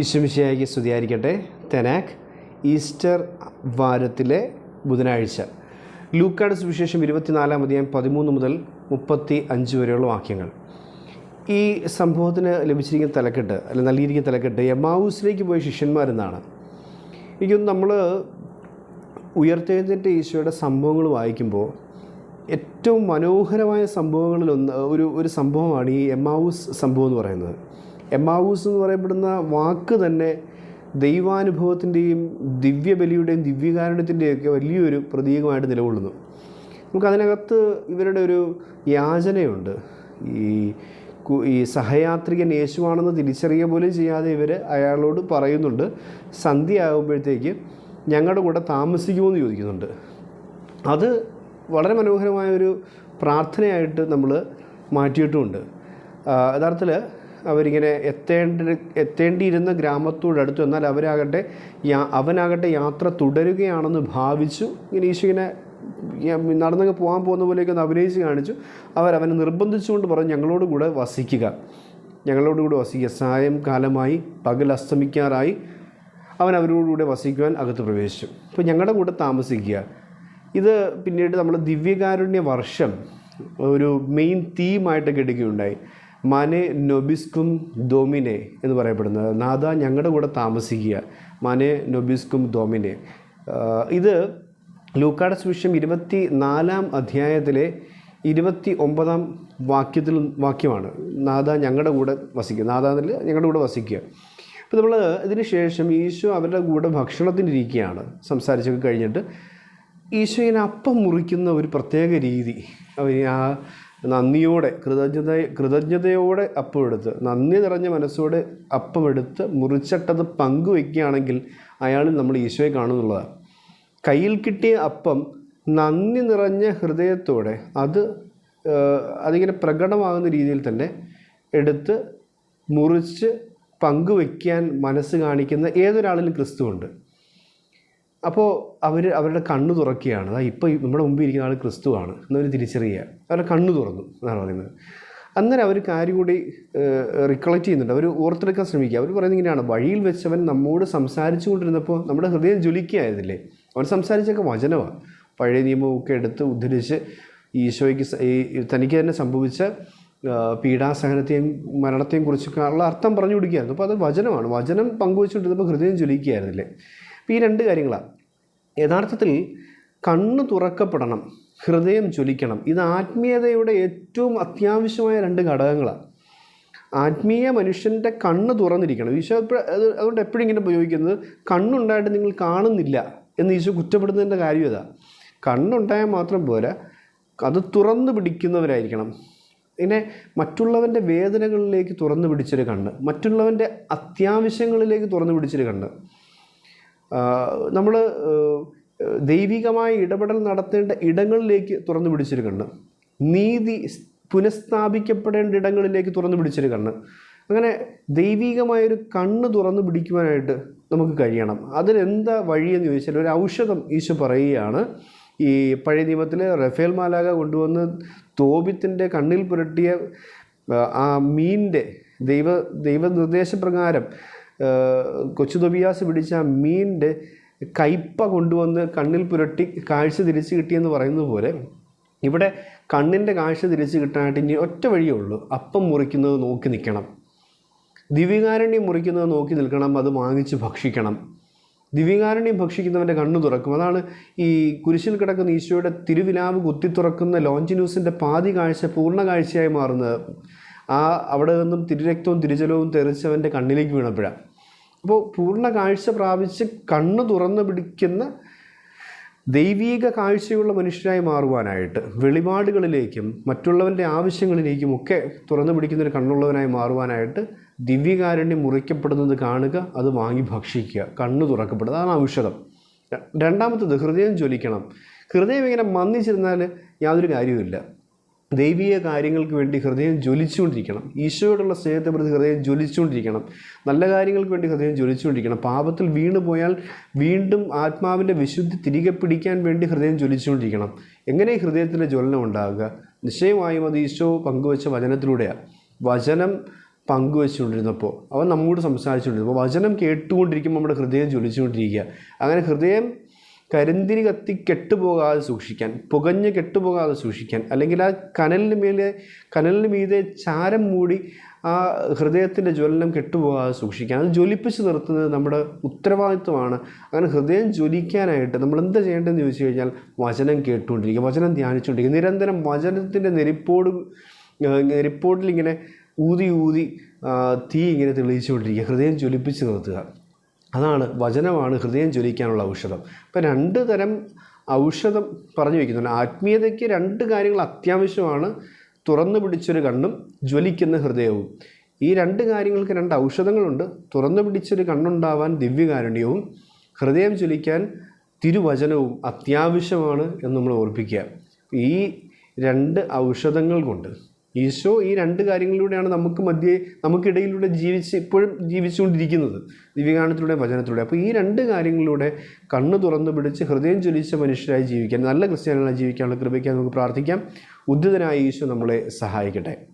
ഈശ്വമിശിയായിക്ക് സ്തുതിയായിരിക്കട്ടെ. തെനാക്ക് ഈസ്റ്റർ വാരത്തിലെ ബുധനാഴ്ച. ലൂക്കാട് സുവിശേഷം ഇരുപത്തിനാലാം അധ്യായം പതിമൂന്ന് മുതൽ മുപ്പത്തി അഞ്ച് വരെയുള്ള വാക്യങ്ങൾ. ഈ സംഭവത്തിന് ലഭിച്ചിരിക്കുന്ന തലക്കെട്ട് അല്ലെങ്കിൽ നൽകിയിരിക്കുന്ന തലക്കെട്ട് എമാവൂസിലേക്ക് പോയ ശിഷ്യന്മാരെന്നാണ് എനിക്കൊന്ന് നമ്മൾ ഉയർത്തെഴുന്നേറ്റ ഈശോയുടെ സംഭവങ്ങൾ വായിക്കുമ്പോൾ ഏറ്റവും മനോഹരമായ സംഭവങ്ങളിലൊന്ന് ഒരു ഒരു സംഭവമാണ് ഈ എമാവൂസ് സംഭവം എന്ന് പറയുന്നത്. എമാവൂസ് എന്ന് പറയപ്പെടുന്ന വാക്ക് തന്നെ ദൈവാനുഭവത്തിന്റെയും ദിവ്യബലിയുടെയും ദിവ്യകാരുണ്യത്തിന്റെയൊക്കെ വലിയൊരു പ്രതീകമായിട്ട് നിലകൊള്ളുന്നു. നമുക്കതിനകത്ത് ഇവരുടെ ഒരു യാചനയുണ്ട്. ഈ ഈ സഹയാത്രികൻ യേശുവാണെന്ന് തിരിച്ചറിയുക പോലും ചെയ്യാതെ ഇവർ അയാളോട് പറയുന്നുണ്ട്. സന്ധ്യ ആകുമ്പോഴത്തേക്ക് ഞങ്ങളുടെ കൂടെ താമസിക്കുമെന്ന് ചോദിക്കുന്നുണ്ട്. അത് വളരെ മനോഹരമായ ഒരു പ്രാർത്ഥനയായിട്ട് നമ്മൾ മാറ്റിയിട്ടുമുണ്ട്. യഥാർത്ഥത്തിൽ അവരിങ്ങനെ എത്തേണ്ട എത്തേണ്ടിയിരുന്ന ഗ്രാമത്തോടടുത്ത് എന്നാൽ അവരാകട്ടെ യാ അവനാകട്ടെ യാത്ര തുടരുകയാണെന്ന് ഭാവിച്ചു. ഇങ്ങനെ ഈശോ ഇങ്ങനെ യ- നടന്നങ്ങ് പോകാൻ പോകുന്ന പോലെയൊക്കെ ഒന്ന് അഭിനയിച്ച് കാണിച്ചു. അവരവനെ നിർബന്ധിച്ചുകൊണ്ട് പറഞ്ഞു ഞങ്ങളോട് കൂടെ വസിക്കുക. ഞങ്ങളോട് കൂടെ വസിക്കുക. സായം കാലമായി പകൽ അസ്തമിക്കാറായി അവൻ അവരോടുകൂടെ വസിക്കുവാൻ അകത്ത് പ്രവേശിച്ചു. അപ്പോൾ ഞങ്ങളുടെ കൂടെ താമസിക്കുക. ഇത് പിന്നീട് നമ്മൾ ദിവ്യകാരുണ്യ വർഷം ഒരു മെയിൻ തീമായിട്ടൊക്കെ എടുക്കുകയുണ്ടായി. മനെ നൊബിസ്കും ദോമിനെ എന്ന് പറയപ്പെടുന്നത് നാഥ ഞങ്ങളുടെ കൂടെ താമസിക്കുക. മനെ നൊബിസ്കും ദോമിനെ. ഇത് ലൂക്കാട് സുവിശേഷം ഇരുപത്തി നാലാം അധ്യായത്തിലെ ഇരുപത്തി ഒമ്പതാം വാക്യത്തിൽ വാക്യമാണ്. നാഥ ഞങ്ങളുടെ കൂടെ വസിക്കുക. നാഥ ഞങ്ങളുടെ കൂടെ വസിക്കുക. അപ്പോൾ നമ്മൾ ഇതിന് ശേഷം ഈശോ അവരുടെ കൂടെ ഭക്ഷണത്തിനിരിക്കുകയാണ് സംസാരിച്ചൊക്കെ കഴിഞ്ഞിട്ട് ഈശോ ഇങ്ങനെ അപ്പം മുറിക്കുന്ന ഒരു പ്രത്യേക രീതി. ആ നന്ദിയോടെ കൃതജ്ഞത കൃതജ്ഞതയോടെ അപ്പമെടുത്ത് നന്ദി നിറഞ്ഞ മനസ്സോടെ അപ്പമെടുത്ത് മുറിച്ചിട്ടത് പങ്കുവെക്കുകയാണെങ്കിൽ അയാളിൽ നമ്മൾ ഈശോയെ കാണുന്നുള്ളതാണ്. കയ്യിൽ കിട്ടിയ അപ്പം നന്ദി നിറഞ്ഞ ഹൃദയത്തോടെ അത് അതിങ്ങനെ പ്രകടമാകുന്ന രീതിയിൽ തന്നെ എടുത്ത് മുറിച്ച് പങ്കുവെക്കാൻ മനസ്സ് കാണിക്കുന്ന ഏതൊരാളിലും ക്രിസ്തുവുണ്ട്. അപ്പോൾ അവർ അവരുടെ കണ്ണ് തുറക്കുകയാണ്. അതാ ഇപ്പോൾ നമ്മുടെ മുമ്പിൽ ഇരിക്കുന്ന ആൾ ക്രിസ്തുവാണ്. എന്നവർ തിരിച്ചറിയുക. അവരുടെ കണ്ണ് തുറന്നു എന്നാണ് പറയുന്നത്. അന്നേരം അവർ കാര്യം കൂടി റിക്കളക്ട് ചെയ്യുന്നുണ്ട്. അവർ ഓർത്തെടുക്കാൻ ശ്രമിക്കുക. അവർ പറയുന്നത് ഇങ്ങനെയാണ്. വഴിയിൽ വെച്ചവൻ നമ്മോട് സംസാരിച്ചു കൊണ്ടിരുന്നപ്പോൾ നമ്മുടെ ഹൃദയം ജ്വലിക്കുകയായിരുന്നില്ലേ? അവൻ സംസാരിച്ചൊക്കെ വചനമാണ് പഴയ നിയമമൊക്കെ എടുത്ത് ഉദ്ധരിച്ച് ഈശോയ്ക്ക് ഈ തനിക്ക് തന്നെ സംഭവിച്ച പീഡാസഹനത്തെയും മരണത്തെയും കുറിച്ചൊക്കെ ഉള്ള അർത്ഥം പറഞ്ഞു കൊടുക്കുകയായിരുന്നു. അപ്പോൾ അത് വചനമാണ്. വചനം പങ്കുവെച്ചുകൊണ്ടിരുന്നപ്പോൾ ഹൃദയം ജ്വലിക്കുകയായിരുന്നില്ലേ? ഈ രണ്ട് കാര്യങ്ങളാണ് യഥാർത്ഥത്തിൽ കണ്ണ് തുറക്കപ്പെടണം ഹൃദയം ജ്വലിക്കണം. ഇത് ആത്മീയതയുടെ ഏറ്റവും അത്യാവശ്യമായ രണ്ട് ഘടകങ്ങളാണ് ആത്മീയ മനുഷ്യന്റെ കണ്ണ് തുറന്നിരിക്കണം. ഈശോ അതുകൊണ്ട് എപ്പോഴും ഇങ്ങനെ ഉപയോഗിക്കുന്നത് കണ്ണുണ്ടായിട്ട് നിങ്ങൾ കാണുന്നില്ല എന്ന് ഈശോ കുറ്റപ്പെടുന്നതിന്റെ കാര്യം ഇതാ. കണ്ണുണ്ടായാൽ മാത്രം പോരാ അത് തുറന്നു പിടിക്കുന്നവരായിരിക്കണം. ഇങ്ങനെ മറ്റുള്ളവന്റെ വേദനകളിലേക്ക് തുറന്നു പിടിച്ചൊരു കണ്ണ് മറ്റുള്ളവന്റെ അത്യാവശ്യങ്ങളിലേക്ക് തുറന്നു പിടിച്ചൊരു കണ്ണ്. നമ്മൾ ദൈവികമായ ഇടപെടൽ നടത്തേണ്ട ഇടങ്ങളിലേക്ക് തുറന്നു പിടിച്ചൊരു കണ്ണ്. നീതി പുനഃസ്ഥാപിക്കപ്പെടേണ്ട ഇടങ്ങളിലേക്ക് തുറന്നു പിടിച്ചൊരു കണ്ണ്. അങ്ങനെ ദൈവികമായൊരു കണ്ണ് തുറന്നു പിടിക്കുവാനായിട്ട് നമുക്ക് കഴിയണം. അതിനെന്താ വഴിയെന്ന് ചോദിച്ചാൽ ഒരു ഔഷധം ഈശോ പറയുകയാണ്. ഈ പഴയ നിയമത്തിൽ റഫേൽ മാലാക കൊണ്ടുവന്ന് തോബിത്തിന്റെ കണ്ണിൽ പുരട്ടിയ ആ, മീനിന്റെ ദൈവ ദൈവനിർദ്ദേശപ്രകാരം കൊച്ചു തൊബിയാസ് പിടിച്ച മീനിന്റെ കയ്പ കൊണ്ടുവന്ന് കണ്ണിൽ പുരട്ടി കാഴ്ച തിരിച്ചു കിട്ടിയെന്ന് പറയുന്നത് പോലെ ഇവിടെ കണ്ണിന്റെ കാഴ്ച തിരിച്ചു കിട്ടാനായിട്ട് ഇനി ഒറ്റ വഴിയേ ഉള്ളൂ. അപ്പം മുറിക്കുന്നത് നോക്കി നിൽക്കണം. ദിവ്യകാരണ്യം മുറിക്കുന്നത് നോക്കി നിൽക്കണം. അത് വാങ്ങിച്ച് ഭക്ഷിക്കണം. ദിവ്യകാരണ്യം ഭക്ഷിക്കുന്നവന്റെ കണ്ണു തുറക്കും. അതാണ് ഈ കുരിശിൽ കിടക്കുന്ന ഈശോയുടെ തിരുവിലാവ് കുത്തി തുറക്കുന്ന ലോഞ്ചിന്യൂസിന്റെ പാതി കാഴ്ച പൂർണ കാഴ്ചയായി മാറുന്നത്. ആ അവിടെ നിന്നും തിരുരക്തവും തിരുജലവും തെറിച്ചവന്റെ കണ്ണിലേക്ക് വീണപ്പോഴാണ് അപ്പോൾ പൂർണ കാഴ്ച പ്രാപിച്ച് കണ്ണ് തുറന്നു പിടിക്കുന്ന ദൈവീക കാഴ്ചയുള്ള മനുഷ്യരായി മാറുവാനായിട്ട് വെളിപാടുകളിലേക്കും മറ്റുള്ളവന്റെ ആവശ്യങ്ങളിലേക്കും ഒക്കെ തുറന്നു പിടിക്കുന്നൊരു കണ്ണുള്ളവനായി മാറുവാനായിട്ട് ദിവ്യകാരുണ്യം മുറിക്കപ്പെടുന്നത് കാണുക അത് വാങ്ങി ഭക്ഷിക്കുക കണ്ണ് തുറക്കപ്പെടുക അതാണ് ഔഷധം. രണ്ടാമത്തത് ഹൃദയം ജ്വലിക്കണം. ഹൃദയം ഇങ്ങനെ മന്ദിച്ചിരുന്നാൽ യാതൊരു കാര്യവുമില്ല. ദൈവീയ കാര്യങ്ങൾക്ക് വേണ്ടി ഹൃദയം ജ്വലിച്ചുകൊണ്ടിരിക്കണം. ഈശോയോടുള്ള സ്നേഹത്തെ പ്രതി ഹൃദയം ജ്വലിച്ചുകൊണ്ടിരിക്കണം. നല്ല കാര്യങ്ങൾക്ക് വേണ്ടി ഹൃദയം ജ്വലിച്ചുകൊണ്ടിരിക്കണം. പാപത്തിൽ വീണു പോയാൽ വീണ്ടും ആത്മാവിന്റെ വിശുദ്ധി തിരികെ പിടിക്കാൻ വേണ്ടി ഹൃദയം ജ്വലിച്ചുകൊണ്ടിരിക്കണം. എങ്ങനെ ഹൃദയത്തിന്റെ ജ്വലനം ഉണ്ടാകുക? നിശ്ചയമായും അത് ഈശോ പങ്കുവച്ച വചനത്തിലൂടെയാണ് വചനം പങ്കുവെച്ചുകൊണ്ടിരുന്നപ്പോൾ അവൻ നമ്മോട് സംസാരിച്ചുകൊണ്ടിരുന്നപ്പോൾ വചനം കേട്ടുകൊണ്ടിരിക്കുമ്പോൾ നമ്മുടെ ഹൃദയം ജ്വലിച്ചുകൊണ്ടിരിക്കുക. അങ്ങനെ ഹൃദയം കരിന്തിരി കത്തി കെട്ടുപോകാതെ സൂക്ഷിക്കാൻ പുകഞ്ഞ് കെട്ടുപോകാതെ സൂക്ഷിക്കാൻ അല്ലെങ്കിൽ ആ കനലിന് മേലെ കനലിന് മീതെ ചാരം മൂടി ആ ഹൃദയത്തിന്റെ ജ്വലനം കെട്ടുപോകാതെ സൂക്ഷിക്കാൻ. അത് ജ്വലിപ്പിച്ച് നിർത്തുന്നത് നമ്മുടെ ഉത്തരവാദിത്വമാണ്. അങ്ങനെ ഹൃദയം ജ്വലിക്കാനായിട്ട് നമ്മൾ എന്താ ചെയ്യേണ്ടതെന്ന് ചോദിച്ചു കഴിഞ്ഞാൽ വചനം കേട്ടുകൊണ്ടിരിക്കുക വചനം ധ്യാനിച്ചുകൊണ്ടിരിക്കുക. നിരന്തരം വചനത്തിന്റെ നെരിപ്പോട് നെരിപ്പോട്ടിലിങ്ങനെ ഊതി ഊതി തീ ഇങ്ങനെ തെളിയിച്ചുകൊണ്ടിരിക്കുക ഹൃദയം ജ്വലിപ്പിച്ച് നിർത്തുക. അതാണ് വചനമാണ് ഹൃദയം ജ്വലിക്കാനുള്ള ഔഷധം. ഇപ്പം രണ്ട് തരം ഔഷധം പറഞ്ഞു വയ്ക്കുന്നുണ്ട് ആത്മീയതയ്ക്ക് രണ്ട് കാര്യങ്ങൾ അത്യാവശ്യമാണ്. തുറന്നു പിടിച്ചൊരു കണ്ണും ജ്വലിക്കുന്ന ഹൃദയവും. ഈ രണ്ട് കാര്യങ്ങൾക്ക് രണ്ട് ഔഷധങ്ങളുണ്ട്. തുറന്നു പിടിച്ചൊരു കണ്ണുണ്ടാവാൻ ദിവ്യകാരുണ്യവും ഹൃദയം ജ്വലിക്കാൻ തിരുവചനവും അത്യാവശ്യമാണ് എന്ന് നമ്മൾ ഓർപ്പിക്കുക. ഈ രണ്ട് ഔഷധങ്ങൾ കൊണ്ട് ഈശോ ഈ രണ്ട് കാര്യങ്ങളിലൂടെയാണ് നമുക്ക് മധ്യേ നമുക്കിടയിലൂടെ ജീവിച്ച് ഇപ്പോഴും ജീവിച്ചുകൊണ്ടിരിക്കുന്നത്. ദിവ്യഗാനത്തിലൂടെ വചനത്തിലൂടെ. അപ്പോൾ ഈ രണ്ട് കാര്യങ്ങളിലൂടെ കണ്ണ് തുറന്നു പിടിച്ച് ഹൃദയം ചൊലിച്ച മനുഷ്യരായി ജീവിക്കാൻ നല്ല ക്രിസ്ത്യാനികളായി ജീവിക്കാനുള്ള കൃപയ്ക്ക് നമുക്ക് പ്രാർത്ഥിക്കാം. ഉദ്ധിതനായ ഈശോ നമ്മളെ സഹായിക്കട്ടെ.